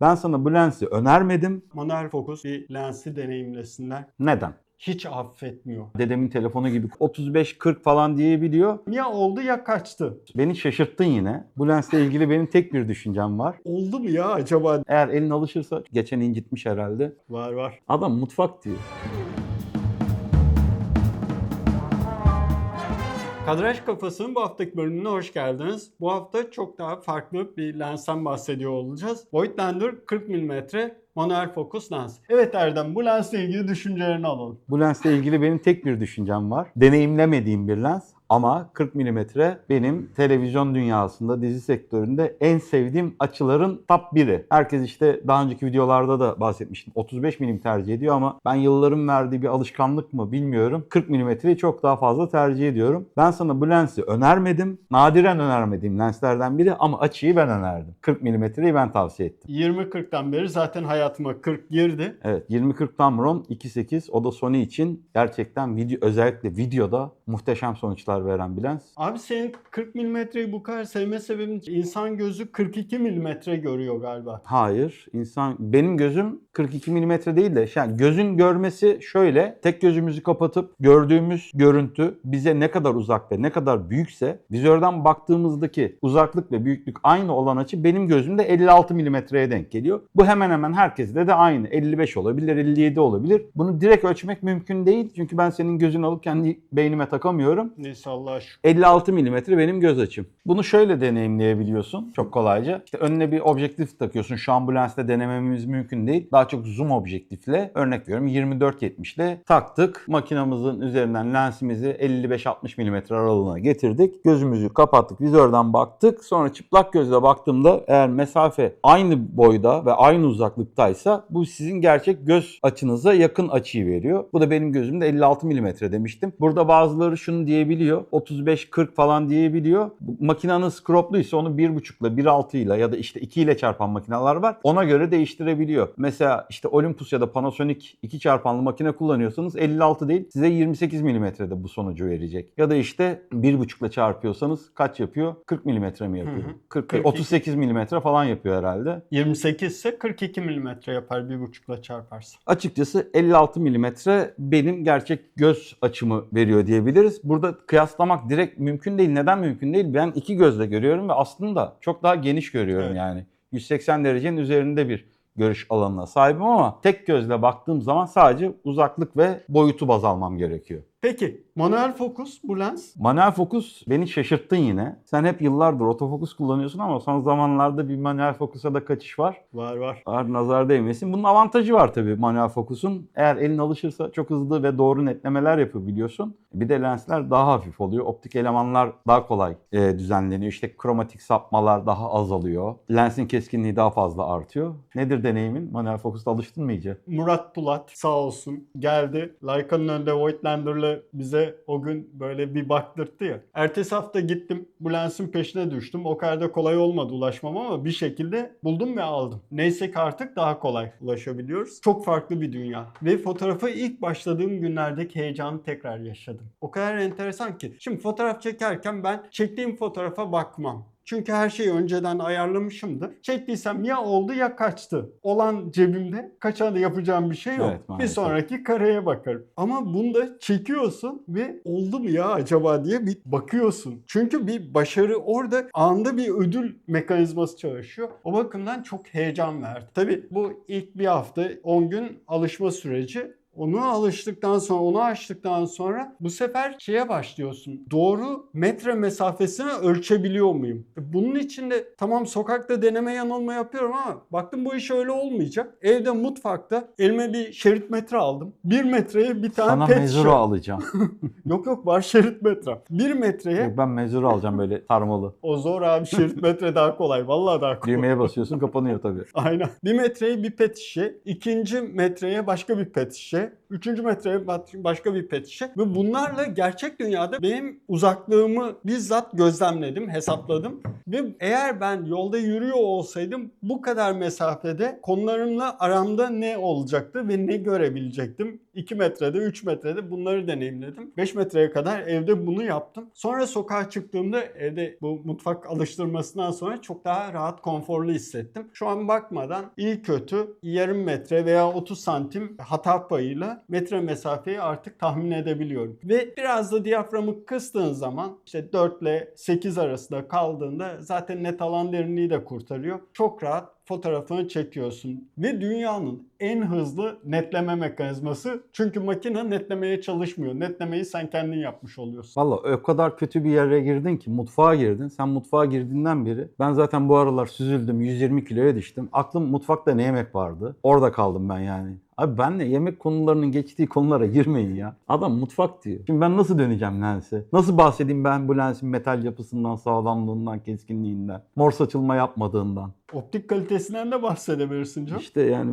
Ben sana bu lensi önermedim. Manuel fokus bir lensi deneyimlesinler. Neden? Hiç affetmiyor. Dedemin telefonu gibi 35-40 falan diyebiliyor. Ya oldu ya kaçtı. Beni şaşırttın yine. Bu lensle ilgili benim tek bir düşüncem var. Oldu mu ya acaba? Eğer elin alışırsa geçen incitmiş herhalde. Var var. Adam mutfak diyor. Kadraj Kafası'nın bu haftaki bölümüne hoş geldiniz. Bu hafta çok daha farklı bir lensten bahsediyor olacağız. Voigtlander 40 mm manuel fokus lens. Evet Erdem bu lensle ilgili düşüncelerini alalım. Bu lensle ilgili benim tek bir düşüncem var. Deneyimlemediğim bir lens ama 40 mm benim televizyon dünyasında, dizi sektöründe en sevdiğim açıların top biri. Herkes işte daha önceki videolarda da bahsetmiştim. 35 mm tercih ediyor ama ben yılların verdiği bir alışkanlık mı bilmiyorum. 40 mm'yi çok daha fazla tercih ediyorum. Ben sana bu lensi önermedim. Nadiren önermediğim lenslerden biri ama açıyı ben önerdim. 40 mm'yi ben tavsiye ettim. 20-40'tan beri zaten hayatıma 40 girdi. Evet 2040 Tamron 2.8 o da Sony için gerçekten video özellikle videoda muhteşem sonuçlar veren bir lens. Abi senin 40 milimetreyi bu kadar sevme sebebin insan gözü 42 milimetre görüyor galiba. Hayır insan benim gözüm 42 mm değil de yani gözün görmesi şöyle tek gözümüzü kapatıp gördüğümüz görüntü bize ne kadar uzak ve ne kadar büyükse vizörden baktığımızdaki uzaklık ve büyüklük aynı olan açı benim gözümde 56 mm'ye denk geliyor. Bu hemen hemen herkeste de aynı 55 olabilir 57 olabilir. Bunu direkt ölçmek mümkün değil çünkü ben senin gözünü alıp kendi beynime takamıyorum. Neyse Allah'a şükür. 56 mm benim göz açım. Bunu şöyle deneyimleyebiliyorsun çok kolayca. İşte önüne bir objektif takıyorsun. Şu an bu lensle denememiz mümkün değil. Daha çok zoom objektifle örnek veriyorum 24-70 ile taktık. Makinamızın üzerinden lensimizi 55-60 mm aralığına getirdik. Gözümüzü kapattık. Vizörden baktık. Sonra çıplak gözle baktığımda eğer mesafe aynı boyda ve aynı uzaklıktaysa bu sizin gerçek göz açınıza yakın açıyı veriyor. Bu da benim gözümde 56 mm demiştim. Burada bazıları şunu diyebiliyor. 35-40 falan diyebiliyor. Bu Makinanız cropluysa onu 1.5 ile 1.6 ile ya da işte 2 ile çarpan makineler var. Ona göre değiştirebiliyor. Mesela işte Olympus ya da Panasonic 2 çarpanlı makine kullanıyorsanız 56 değil size 28 mm'de bu sonucu verecek. Ya da işte 1.5 ile çarpıyorsanız kaç yapıyor? 40 mm mi yapıyor? Hı hı. 40, 42. 38 mm falan yapıyor herhalde. 28 ise 42 milimetre yapar 1.5'la çarparsa. Açıkçası 56 mm benim gerçek göz açımı veriyor diyebiliriz. Burada kıyaslamak direkt mümkün değil. Neden mümkün değil? Ben iki gözle görüyorum ve aslında çok daha geniş görüyorum Evet. yani. 180 derecenin üzerinde bir görüş alanına sahibim ama tek gözle baktığım zaman sadece uzaklık ve boyutu baz almam gerekiyor. Peki manuel fokus bu lens Manuel fokus beni şaşırttın yine. Sen hep yıllardır otofokus kullanıyorsun ama son zamanlarda bir manuel fokusa da kaçış var. var var. Var nazar değmesin. Bunun avantajı var tabii manuel fokusun. Eğer elin alışırsa çok hızlı ve doğru netlemeler yapabiliyorsun. Bir de lensler daha hafif oluyor. Optik elemanlar daha kolay e, düzenleniyor. İşte kromatik sapmalar daha azalıyor. Lensin keskinliği daha fazla artıyor. Nedir deneyimin? Manuel fokusta alıştın mı iyice? Murat Pulat sağ olsun geldi. Leica'nın önünde Voigtlander'la bize o gün böyle bir baktırttı ya. Ertesi hafta gittim bu lensin peşine düştüm. O kadar da kolay olmadı ulaşmam ama bir şekilde buldum ve aldım. Neyse ki artık daha kolay ulaşabiliyoruz. Çok farklı bir dünya. Ve fotoğrafa ilk başladığım günlerdeki heyecanı tekrar yaşadım. O kadar enteresan ki. Şimdi fotoğraf çekerken ben çektiğim fotoğrafa bakmam. Çünkü her şeyi önceden ayarlamışımdır. Çektiysem ya oldu ya kaçtı. Olan cebimde kaçan da yapacağım bir şey yok. Evet, bir sonraki kareye bakarım. Ama bunda çekiyorsun ve oldu mu ya acaba diye bir bakıyorsun. Çünkü bir başarı orada anda bir ödül mekanizması çalışıyor. O bakımdan çok heyecan verdi. Tabii bu ilk bir hafta 10 gün alışma süreci onu alıştıktan sonra, onu açtıktan sonra bu sefer şeye başlıyorsun. Doğru metre mesafesini ölçebiliyor muyum? E Bunun için de tamam sokakta deneme yanılma yapıyorum ama baktım bu iş öyle olmayacak. Evde mutfakta elime bir şerit metre aldım. Bir metreye bir tane Sana pet mezuru şişe- alacağım. Yok yok var şerit metre. Bir metreye Yok, ben mezuru alacağım böyle tarmalı. o zor abi şerit metre daha kolay. Vallahi daha kolay. Düğmeye basıyorsun kapanıyor tabii. Aynen. Bir metreye bir pet şişe, ikinci metreye başka bir pet şişe, metre, üçüncü metre başka bir pet şişe ve bunlarla gerçek dünyada benim uzaklığımı bizzat gözlemledim, hesapladım ve eğer ben yolda yürüyor olsaydım bu kadar mesafede konularımla aramda ne olacaktı ve ne görebilecektim? 2 metrede, 3 metrede bunları deneyimledim. 5 metreye kadar evde bunu yaptım. Sonra sokağa çıktığımda evde bu mutfak alıştırmasından sonra çok daha rahat, konforlu hissettim. Şu an bakmadan iyi kötü yarım metre veya 30 santim hata payıyla metre mesafeyi artık tahmin edebiliyorum. Ve biraz da diyaframı kıstığın zaman işte 4 ile 8 arasında kaldığında zaten net alan derinliği de kurtarıyor. Çok rahat fotoğrafını çekiyorsun. Ve dünyanın en hızlı netleme mekanizması. Çünkü makine netlemeye çalışmıyor. Netlemeyi sen kendin yapmış oluyorsun. Valla o kadar kötü bir yere girdin ki mutfağa girdin. Sen mutfağa girdiğinden beri ben zaten bu aralar süzüldüm 120 kiloya düştüm. Aklım mutfakta ne yemek vardı. Orada kaldım ben yani. Abi benle yemek konularının geçtiği konulara girmeyin ya. Adam mutfak diyor. Şimdi ben nasıl döneceğim lense? Nasıl bahsedeyim ben bu lensin metal yapısından, sağlamlığından, keskinliğinden, mor saçılma yapmadığından? Optik kalitesinden de bahsedebilirsin canım. İşte yani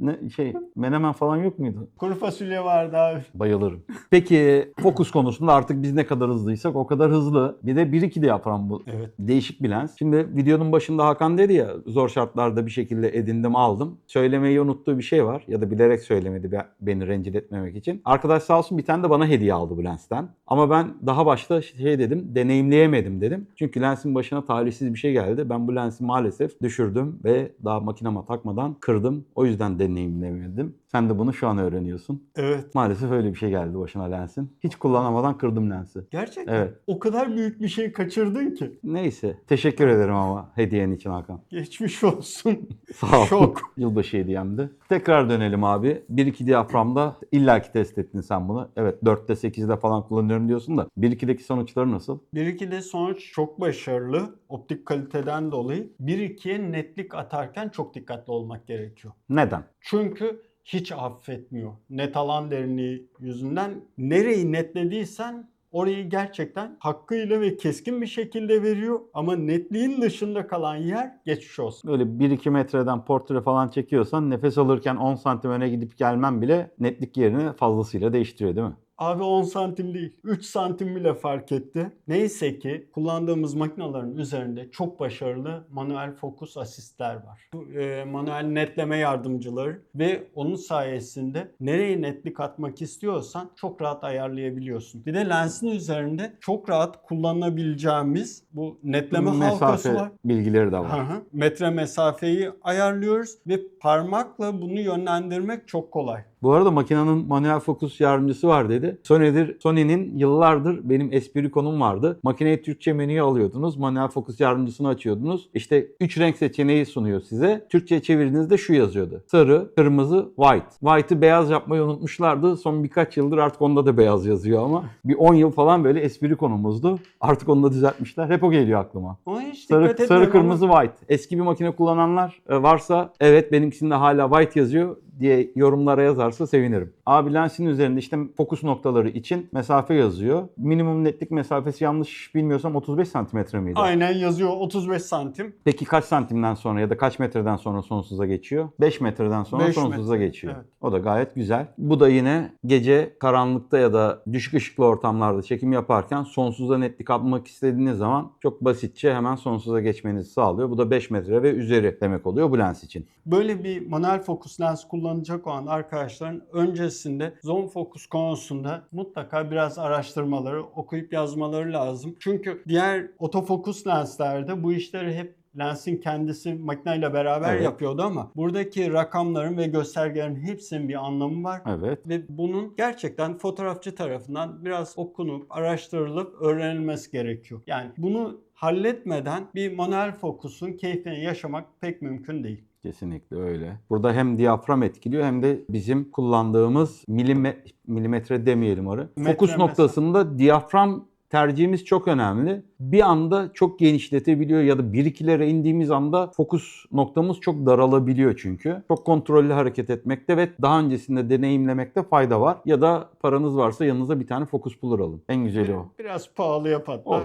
ne şey menemen falan yok muydu? Kuru fasulye vardı abi. Bayılırım. Peki fokus konusunda artık biz ne kadar hızlıysak o kadar hızlı. Bir de 1-2 diafram bu. Evet. Değişik bir lens. Şimdi videonun başında Hakan dedi ya zor şartlarda bir şekilde edindim aldım. Söylemeyi unuttuğu bir şey var ya da bilerek söylemedi be- beni rencide etmemek için. Arkadaş sağ olsun bir tane de bana hediye aldı bu lensten. Ama ben daha başta şey dedim deneyimleyemedim dedim. Çünkü lensin başına talihsiz bir şey geldi. Ben bu lensi maalesef düşürdüm ve daha makinama takmadan kırdım. O yüzden deneyimleyemedim. Sen de bunu şu an öğreniyorsun. Evet. Maalesef öyle bir şey geldi başına lensin. Hiç kullanamadan kırdım lensi. Gerçekten. Evet. O kadar büyük bir şey kaçırdın ki. Neyse. Teşekkür ederim ama hediyen için Hakan. Geçmiş olsun. Sağ ol. Şok. Yılbaşı hediyemdi. Tekrar dönelim abi. 1-2 diyaframda illaki test ettin sen bunu. Evet 4'te 8'de falan kullanıyorum diyorsun da 1-2'deki sonuçları nasıl? 1-2'de sonuç çok başarılı. Optik kaliteden dolayı. 1-2'ye netlik atarken çok dikkatli olmak gerekiyor. Neden? Çünkü hiç affetmiyor. Net alan derinliği yüzünden nereyi netlediysen orayı gerçekten hakkıyla ve keskin bir şekilde veriyor. Ama netliğin dışında kalan yer geçmiş olsun. Böyle 1-2 metreden portre falan çekiyorsan nefes alırken 10 santim öne gidip gelmem bile netlik yerini fazlasıyla değiştiriyor değil mi? Abi 10 santim değil 3 santim bile fark etti. Neyse ki kullandığımız makinelerin üzerinde çok başarılı manuel fokus asistler var. Bu e, manuel netleme yardımcıları ve onun sayesinde nereye netlik atmak istiyorsan çok rahat ayarlayabiliyorsun. Bir de lensin üzerinde çok rahat kullanabileceğimiz bu netleme halkası Mesafe var. bilgileri de var. Hı hı. Metre mesafeyi ayarlıyoruz ve parmakla bunu yönlendirmek çok kolay. Bu arada makinenin manuel fokus yardımcısı var dedi. Sony'dir, Sony'nin yıllardır benim espri konum vardı. Makineyi Türkçe menüye alıyordunuz. Manuel fokus yardımcısını açıyordunuz. İşte 3 renk seçeneği sunuyor size. Türkçe çevirdiğinizde şu yazıyordu. Sarı, kırmızı, white. White'ı beyaz yapmayı unutmuşlardı. Son birkaç yıldır artık onda da beyaz yazıyor ama bir 10 yıl falan böyle espri konumuzdu. Artık onu da düzeltmişler. Hep o geliyor aklıma. Ona hiç Sarı, sarı kırmızı white. Eski bir makine kullananlar e, varsa evet benimkisinde hala white yazıyor diye yorumlara yazarsa sevinirim. Abi lensin üzerinde işte fokus noktaları için mesafe yazıyor. Minimum netlik mesafesi yanlış bilmiyorsam 35 santimetre miydi? Aynen yazıyor 35 santim. Peki kaç santimden sonra ya da kaç metreden sonra sonsuza geçiyor? 5 metreden sonra Beş sonsuza metre, geçiyor. evet. O da gayet güzel. Bu da yine gece karanlıkta ya da düşük ışıklı ortamlarda çekim yaparken sonsuza netlik atmak istediğiniz zaman çok basitçe hemen sonsuza geçmenizi sağlıyor. Bu da 5 metre ve üzeri demek oluyor bu lens için. Böyle bir manuel fokus lens kullanacak olan arkadaşların öncesinde zoom fokus konusunda mutlaka biraz araştırmaları, okuyup yazmaları lazım. Çünkü diğer otofokus lenslerde bu işleri hep lensin kendisi makineyle beraber Evet. yapıyordu ama buradaki rakamların ve göstergelerin hepsinin bir anlamı var. Evet. Ve bunun gerçekten fotoğrafçı tarafından biraz okunup, araştırılıp öğrenilmesi gerekiyor. Yani bunu halletmeden bir manuel fokusun keyfini yaşamak pek mümkün değil. Kesinlikle öyle. Burada hem diyafram etkiliyor hem de bizim kullandığımız milime, milimetre demeyelim. Metre Fokus mesela. noktasında diyafram tercihimiz çok önemli. Bir anda çok genişletebiliyor ya da bir ikilere indiğimiz anda fokus noktamız çok daralabiliyor çünkü. Çok kontrollü hareket etmekte ve daha öncesinde deneyimlemekte fayda var. Ya da paranız varsa yanınıza bir tane fokus bulur alın. En güzeli o. Biraz pahalıya patlar.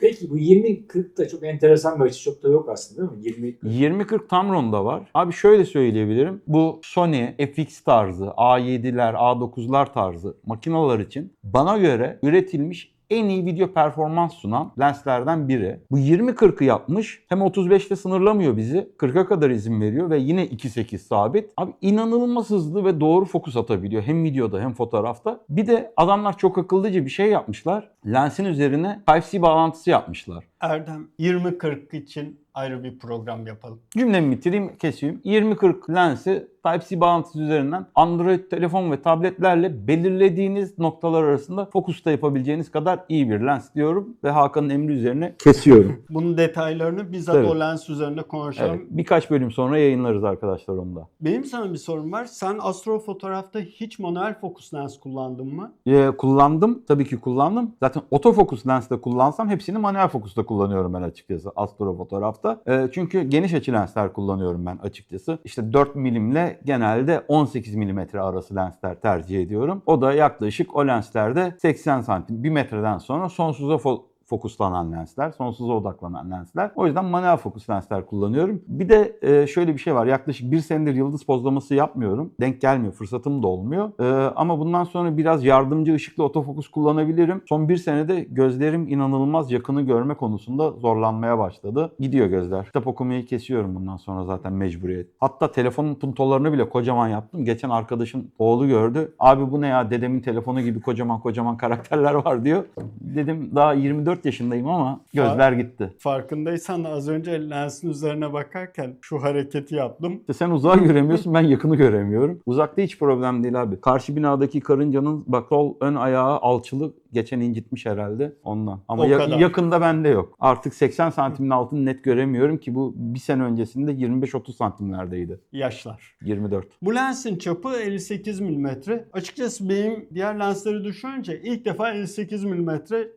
Peki bu 20-40 da çok enteresan bir açı çok da yok aslında değil mi? 20 20-40 Tamron'da var. Abi şöyle söyleyebilirim. Bu Sony FX tarzı, A7'ler, A9'lar tarzı makinalar için bana göre üretilmiş en iyi video performans sunan lenslerden biri. Bu 20-40'ı yapmış. Hem 35'te sınırlamıyor bizi. 40'a kadar izin veriyor ve yine 2.8 sabit. Abi inanılmaz hızlı ve doğru fokus atabiliyor. Hem videoda hem fotoğrafta. Bir de adamlar çok akıllıca bir şey yapmışlar. Lensin üzerine Type-C bağlantısı yapmışlar. Erdem 20-40 için ayrı bir program yapalım. Cümlemi bitireyim, keseyim. 2040 lensi Type-C bağlantısı üzerinden Android telefon ve tabletlerle belirlediğiniz noktalar arasında fokusta yapabileceğiniz kadar iyi bir lens diyorum ve Hakan'ın emri üzerine kesiyorum. Bunun detaylarını bizzat Tabii. o lens üzerinde konuşalım. evet, birkaç bölüm sonra yayınlarız arkadaşlar onu da. Benim sana bir sorum var. Sen astrofotoğrafta hiç manuel fokus lens kullandın mı? Ee, kullandım, tabii ki kullandım. Zaten otofokus lensle kullansam hepsini manuel fokusta kullanıyorum ben açıkçası astrofotoğrafta. Ee, çünkü geniş açı lensler kullanıyorum ben açıkçası. İşte 4 milimle genelde 18 milimetre arası lensler tercih ediyorum. O da yaklaşık o lenslerde 80 santim, 1 metreden sonra sonsuza fokuslanan lensler, sonsuza odaklanan lensler. O yüzden manuel fokus lensler kullanıyorum. Bir de e, şöyle bir şey var. Yaklaşık bir senedir yıldız pozlaması yapmıyorum. Denk gelmiyor, fırsatım da olmuyor. E, ama bundan sonra biraz yardımcı ışıklı otofokus kullanabilirim. Son bir senede gözlerim inanılmaz yakını görme konusunda zorlanmaya başladı. Gidiyor gözler. Kitap okumayı kesiyorum bundan sonra zaten mecburiyet. Hatta telefonun puntolarını bile kocaman yaptım. Geçen arkadaşın oğlu gördü. Abi bu ne ya dedemin telefonu gibi kocaman kocaman karakterler var diyor. Dedim daha 24 yaşındayım ama gözler gitti. Farkındaysan az önce lensin üzerine bakarken şu hareketi yaptım. İşte sen uzağı göremiyorsun ben yakını göremiyorum. Uzakta hiç problem değil abi. Karşı binadaki karıncanın bak sol ön ayağı alçılı geçen incitmiş herhalde ondan. Ama O ya- kadar. yakında bende yok. Artık 80 santimin altını net göremiyorum ki bu bir sene öncesinde 25-30 santimlerdeydi. Yaşlar. 24. Bu lensin çapı 58 mm. Açıkçası benim diğer lensleri düşününce ilk defa 58 mm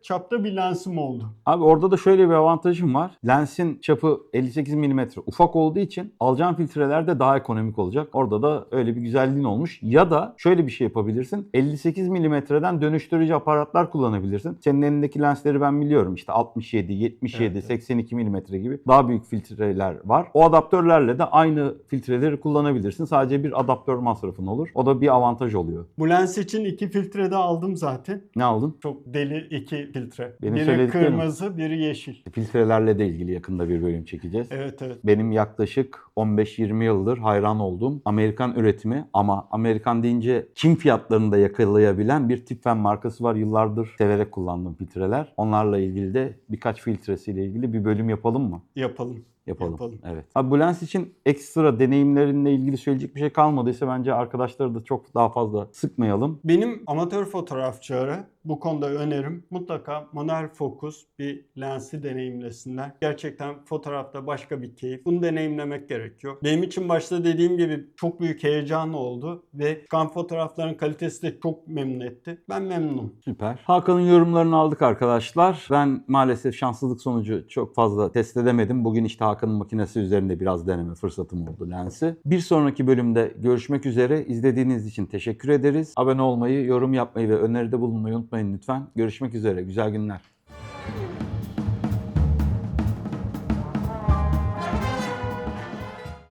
çapta bir lensim oldu. Abi orada da şöyle bir avantajım var. Lensin çapı 58 mm ufak olduğu için alacağın filtreler de daha ekonomik olacak. Orada da öyle bir güzelliğin olmuş. Ya da şöyle bir şey yapabilirsin. 58 mm'den dönüştürücü aparatlar kullanabilirsin. Senin elindeki lensleri ben biliyorum. İşte 67, 77, Evet. 82 mm gibi daha büyük filtreler var. O adaptörlerle de aynı filtreleri kullanabilirsin. Sadece bir adaptör masrafın olur. O da bir avantaj oluyor. Bu lens için iki filtre de aldım zaten. Ne aldın? Çok deli iki filtre. Benim biri kırmızı, biri yeşil. Filtrelerle de ilgili yakında bir bölüm çekeceğiz. Evet evet. Benim yaklaşık 15-20 yıldır hayran olduğum Amerikan üretimi ama Amerikan deyince Çin fiyatlarını da yakalayabilen bir Tiffen markası var. Yıllardır severek kullandığım filtreler. Onlarla ilgili de birkaç filtresiyle ilgili bir bölüm yapalım mı? Yapalım. Yapalım. Yapalım. Evet. Abi bu lens için ekstra deneyimlerinle ilgili söyleyecek bir şey kalmadıysa bence arkadaşları da çok daha fazla sıkmayalım. Benim amatör fotoğrafçılara bu konuda önerim mutlaka manuel fokus bir lensi deneyimlesinler. Gerçekten fotoğrafta başka bir keyif. Bunu deneyimlemek gerekiyor. Benim için başta dediğim gibi çok büyük heyecan oldu ve çıkan fotoğrafların kalitesi de çok memnun etti. Ben memnunum. Süper. Hakan'ın yorumlarını aldık arkadaşlar. Ben maalesef şanssızlık sonucu çok fazla test edemedim. Bugün işte Hakan'ın makinesi üzerinde biraz deneme fırsatım oldu lensi. Bir sonraki bölümde görüşmek üzere. İzlediğiniz için teşekkür ederiz. Abone olmayı, yorum yapmayı ve öneride bulunmayı unutmayın lütfen. Görüşmek üzere. Güzel günler.